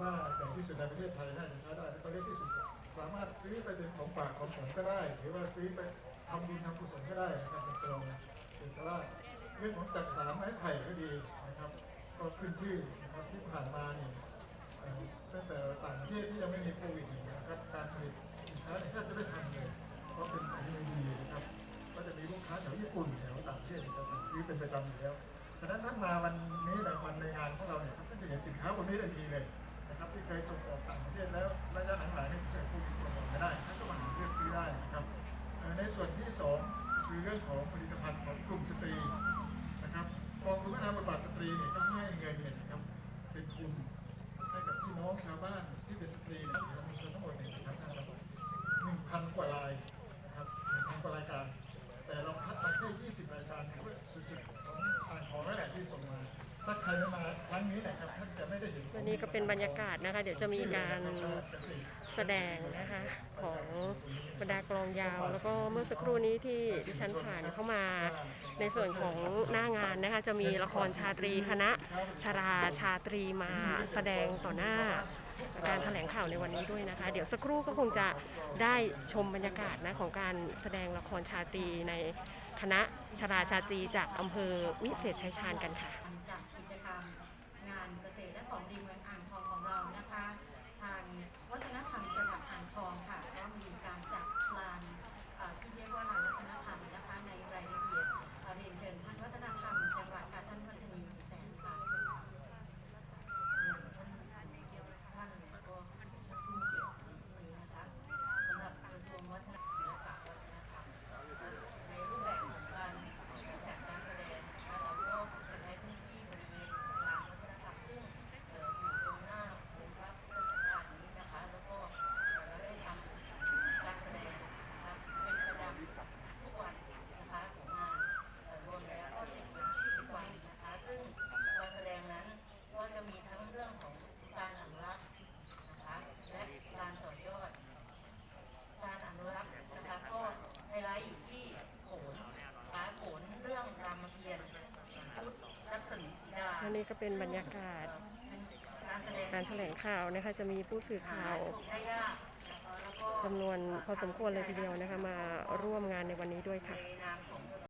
ว่าใหญ่ที่สุดในประเทศไทยน่าจะใช้ได้แล้วก็เล็กที่สุดสามารถซื้อไปเป็นของฝากของผมก็ได้ หรือว่าซื้อไปทำบุญทำกุศลก็ได้นะครับเป็นตัวเอกราชเรื่องของจักสารไม้ไผ่ก็ดีนะครับ ก็ขึ้นชื่อนะครับที่ผ่านมาเนี่ยตั้งแต่ต่างประเทศที่ยังไม่มีโควิดนะครับการผลิตสินค้าแทบจะไม่ทำเลยเพราะเป็นของดีนะครับก็จะมีลูกค้าแถวญี่ปุ่นแถวต่างประเทศจะสั่งซื้อเป็นประจำอยู่แล้วฉะนั้นท่านมาวันนี้ในวันในงานของเราเนี่ยครับก็จะเห็นสินค้าพวกนี้ทันทีเลย นะครับที่เคยส่งออกต่างประเทศแล้วระยะหลังๆนี่เกิดโควิดส่งออกไม่ได้ท่านก็มาหาเลือกซื้อได้นะครับในส่วนที่สองคือเรื่องของผลิตภัณฑ์ของกลุ่มสตรีนะครับกองทุนพัฒนาบทบาทสตรีเนี่ยก็ให้เงินเนี่ยนะครับเป็นทุนให้กับพี่น้องชาวบ้านที่เป็นสตรีนะครับเรามีคนทั้งหมดเนี่ยนะครับหนึ่งพันกว่ารายนะครับหนึ่งพันกว่ารายการ แต่เราคัด ถ้ารไม่มาครั้งนี้นะครับท่านจะไม่ได้เห็นวันนี้ก็เป็นบรรยากาศนะคะ เดี๋ยวจะมีการแสดงนะคะของบรรดากลองยาว แล้วก็เมื่อสักครู่นี้ที่ดิฉันผ่านเข้ามาในส่วนของหน้างานนะคะ จะมีละครชาตรีคณะชราชาตรีมาแสดงต่อหน้าการแถลงข่าวในวันนี้ด้วยนะคะ เดี๋ยวสักครู่ก็คงจะได้ชมบรรยากาศนะของการแสดงละครชาตรีในคณะชราชาตรีจากอำเภอวิเศษชัยชาญกันค่ะ จากกิจกรรมงานเกษตรและของดีเมืองอ่างทองของเรานะคะ ทางวัฒนธรรมจังหวัดอ่างทองค่ะก็มีการจัดลานเอ่อที่เรียกว่าลานวัฒนธรรมนะคะในรายละเอียดเอ่อเรียนเชิญท่านวัฒนธรรมจังหวัดค่ะท่านพัฒนีแสนค่ะท่านแล้วก็ท่านผู้เกียรตินี้นะคะสำหรับกระทรวงวัฒนธรรมศิลปะวัฒนธรรม ในรูปแบบของการจัดการแสดงนะคะเราก็จะใช้พื้นที่บริเวณลานวัฒนธรรมซึ่งเอ่ออยู่ตรงหน้าองค์พระพุทธศาสนานี้นะคะ แล้วก็เราได้ทำการแสดงนะคะเป็นประจำทุกวันนะคะของงานเอ่อรวมแล้วก็สิบวันที่สิบวันนะคะ ซึ่งการแสดงนั้นก็จะมีทั้งเรื่องของการอนุรักษ์นะคะและการต่อยอด การอนุรักษ์นะคะก็ไฮไลท์อยู่ที่โขนนะคะโขนเรื่องรามเกียรติ์ชุดรัศมีสีดา และนี่ก็เป็นบรรยากาศ การแถลงข่าวนะคะจะมีผู้สื่อข่าวจำนวนพอสมควรเลยทีเดียวนะคะมาร่วมงานในวันนี้ด้วยค่ะ